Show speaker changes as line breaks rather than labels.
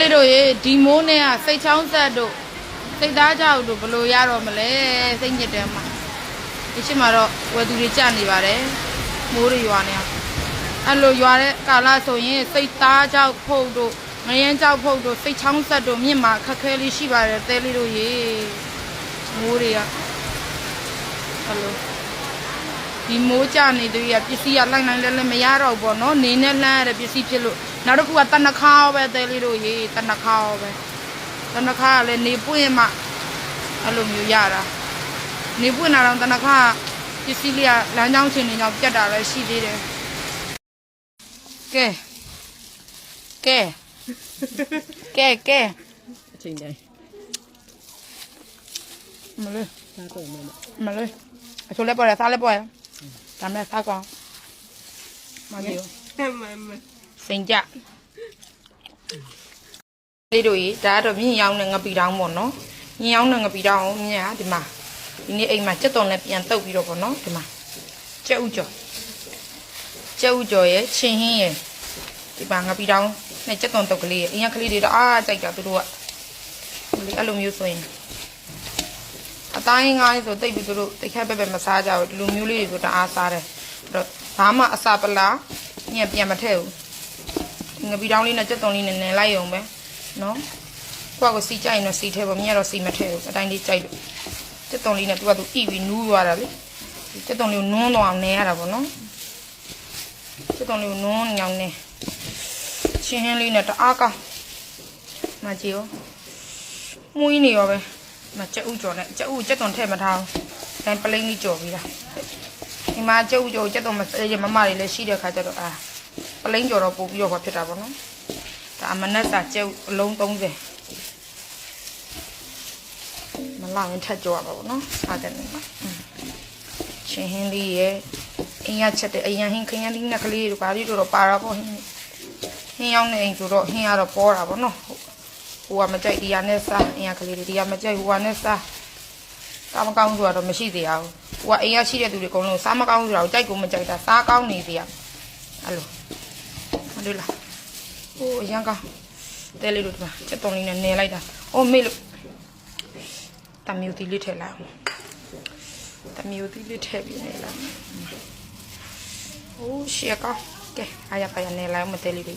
လေးတို့ရေဒီမိုးနဲ့ကစိတ်ချောင်းဆက်တို့စိတ်သားကြောက်တို့ဘယ်လိုရတော့မလဲစိတ်ညစ်တယ်မှာဒီရှိမှတော့ဝယ်သူတွေကြနေပါတယ်မိုးတွေရွာနေအောင်အဲ့လိုရွာတဲ့ကာလဆိုရင်စိတ်သားကြောက်ဖုတ်တို့ငရမ်းကြောက်ဖုတ်တို့စိတ်ချောင်းဆက်တို့မြင့်မှာခက်ခဲလေးရှိပါတယ်တဲလေးတို့ရေမိုးတွေကအဲ့လိုဒီမိုးကြနေသူကြီးကပစ္စည်းကလိုက်နိုင်လဲလဲမရတော့ဘူးပေါ့နော်နေနဲ့လှမ်းရတဲ့ပစ္စည်းဖြစ်လို့ နောက်တစ်ခုကတနခါပဲတဲလေးတို့ရေတနခါပဲတနခါကလည်းနေပွင့်မှအဲ့လိုမျိုးရတာနေပွင့်လာတော့တနခါပစ္စည်းလေးကလမ်းကြောင်းချင်းနေကြောင်ပြတ်တာလည်းရှိသေးတယ်ကဲကဲကဲကဲ
အချိန်တိုင်း
မလေး
စားတော့မှာ
မလေးအချိုးလည်းပေါ်တယ်စားလည်းပေါ်တယ်ဒါမဲ့စားကောင်းမကြည့်ဘူး
မမ
စိန်ကြလေးတို့ကြီးဒါကတော့မြင့်ရောင်းတဲ့ငပီတောင်းပေါ့နော်မြင့်ရောင်းတဲ့ငပီတောင်းကိုမြင့်ကဒီမှာဒီနေ့အိမ်မှာစက်တော်နဲ့ပြန်တုပ်ပြီးတော့ပေါ့နော်ဒီမှာကြက်ဥကြော်ကြက်ဥကြော်ရဲ့ချင်းဟင်းရဲ့ဒီမှာငပီတောင်းနဲ့စက်တော်တုပ်ကလေးရဲ့အရင်ကလေးတွေတော့အားကြိုက်တာသူတို့ကဒီလိုအဲ့လိုမျိုးဆိုရင်အတိုင်းငါးဆိုတိတ်ပြီးသူတို့တိတ်ခက်ပဲပဲမစားကြဘူးဒီလိုမျိုးလေးတွေဆိုတအားစားတယ်အဲ့တော့ဘာမှအစာပလာညက်ပြန်မထည့်ဘူး ငပီတောင်းလေးနဲ့ကြက်သွန်လေးနဲ့နင်လိုက်ရုံပဲနော်ကိုကကိုစီကြိုက်ရင်တော့စီထဲပေါ့မြင်ရတော့စီမထဲဘူးအတိုင်းလေးကြိုက်လို့ကြက်သွန်လေးနဲ့သူကသူဣပြီးနူးသွားတာလေကြက်သွန်လေးကိုနွန်းသွားအောင်နေရတာပေါ့နော်ကြက်သွန်လေးကိုနွန်းညောင်းနေချင်းဟင်းလေးနဲ့တအားကောင်းမကြည့်ရောမွေးနေရောပဲမကြက်ဥကြော်နဲ့ကြက်ဥကြက်သွန်ထည့်မထားဘူးတိုင်းပလိမ့်လေးကြော်ပြီးတာဒီမှာကြက်ဥကြော်ကြက်သွန်မစဲမမတွေလည်းရှိတဲ့ခါကျတော့အာ ပလိန်ကြော်တော့ပို့ပြီးတော့ဟောဖြစ်တာပေါ့နော်ဒါအမနက်စာကျုပ်အလုံး30မလာရင်ထက်ကြောရပါပေါ့နော်စားတယ်နော်ချင်းဟင်းလေးရဲ့အင်းရချက်တဲ့အရင်ဟင်းခရမ်းလေးနဲ့ကလေးတို့ဘာလေးတို့တော့ပါတာပေါ့ဟင်းဟင်းရောက်နေအိမ်ဆိုတော့ဟင်းရတော့ပေါ်တာပေါ့နော်ဟိုကမကြိုက်ဒီရနဲ့စားအင်းရကလေးတွေဒီရမကြိုက်ဟိုကနဲ့စားစားမကောင်းဆိုတော့မရှိသေးဘူးဟိုကအိမ်ရရှိတဲ့သူတွေအကုန်လုံးစားမကောင်းဆိုတာကိုကြိုက်ကိုမကြိုက်တာစားကောင်းနေသေးရအဲ့လို မလို့လားဟိုအရန်ကောင်းတဲလေးတို့ဒီမှာချက်တုံးလေးနဲ့နေလိုက်တာအိုးမေ့လို့တမီဦးတီလေးထည့်လိုက်အောင်တမီဦးတီလေးထည့်ပြီးနေလိုက်ဟိုရှေ့ကောင်းကဲအားရပါရနေလိုက်အောင်မတဲလေးတွေ